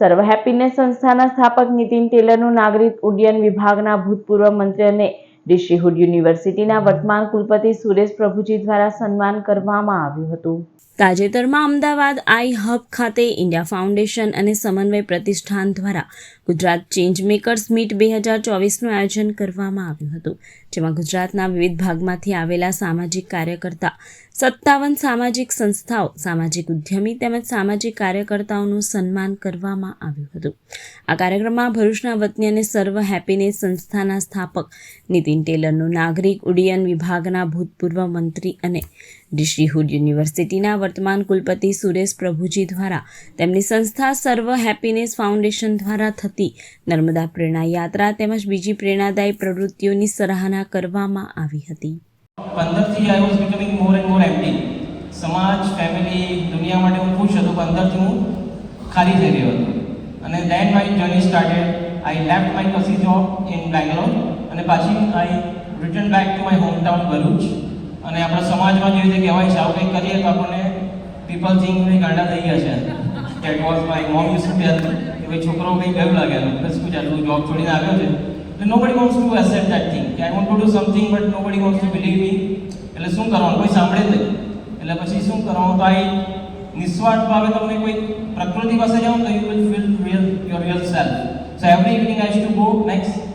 સર્વ હેપીનેસ સંસ્થાના સ્થાપક નીતિન ટેલરનું નાગરિક ઉડ્ડયન વિભાગના ભૂતપૂર્વ મંત્રી અને ડિસ્ટ્રીહુડ યુનિવર્સિટીના વર્તમાન કુલપતિ સુરેશ પ્રભુજી દ્વારા સન્માન કરવામાં આવ્યું હતું. તાજેતરમાં અમદાવાદ આઈ હબ ખાતે ઇન્ડિયા ફાઉન્ડેશન અને સમન્વય પ્રતિષ્ઠાન દ્વારા ગુજરાત ચેન્જ મેકર્સ મીટ બે હજાર ચોવીસનું આયોજન કરવામાં આવ્યું હતું, જેમાં ગુજરાતના વિવિધ ભાગમાંથી આવેલા સામાજિક કાર્યકર્તા, સત્તાવન સામાજિક સંસ્થાઓ, સામાજિક ઉદ્યમી તેમજ સામાજિક કાર્યકર્તાઓનું સન્માન કરવામાં આવ્યું હતું. આ કાર્યક્રમમાં ભરૂચના વતની અને સર્વ હેપીનેસ સંસ્થાના સ્થાપક નીતિન ટેલરનું નાગરિક, ઉડ્ડયન વિભાગના ભૂતપૂર્વ મંત્રી અને ડિસ્ટ્રીહુડ યુનિવર્સિટીના વર્તમાન કુલપતિ સુરેશ પ્રભુજી દ્વારા તેમની સંસ્થા સર્વ હેપીનેસ ફાઉન્ડેશન દ્વારા થતી નર્મદા પ્રેરણા યાત્રા તેમજ બીજી પ્રેરણાદાયી પ્રવૃત્તિઓની સરાહના કરવામાં આવી હતી. પંદરથી I was becoming more and more empty સમાજ ફેમિલી દુનિયા માટે હું ખુશ હતો. પંદરથી હું ખાલી થઈ રહ્યો હતો. અને then my journey started I left my cushy job in Bangalore અને પાછી I return back to my home town Bharuch. અને આપણા સમાજમાં જેવી રીતે કહેવાય છે, આવું કંઈક કરીએ તો આપણને પીપલ થિંક મે ગાંડા થઈ ગયા છે. That was my mom use to tell કે ભાઈ છોકરો કંઈ ગયું લાગેલો બસ કુછ આટલું જોબ છોડીને આવ્યો છે. એટલે nobody wants to accept that thing કે I want to do something but nobody wants to believe me એટલે શું કરવાનું? કોઈ સાંભળે જ નહીં. એટલે પછી શું કરવાનું? તો આ નિસ્વાર્થ ભાવે તમને કોઈ પ્રકૃતિ પાસે જાઓ તો you will feel real your real self so every evening I to go next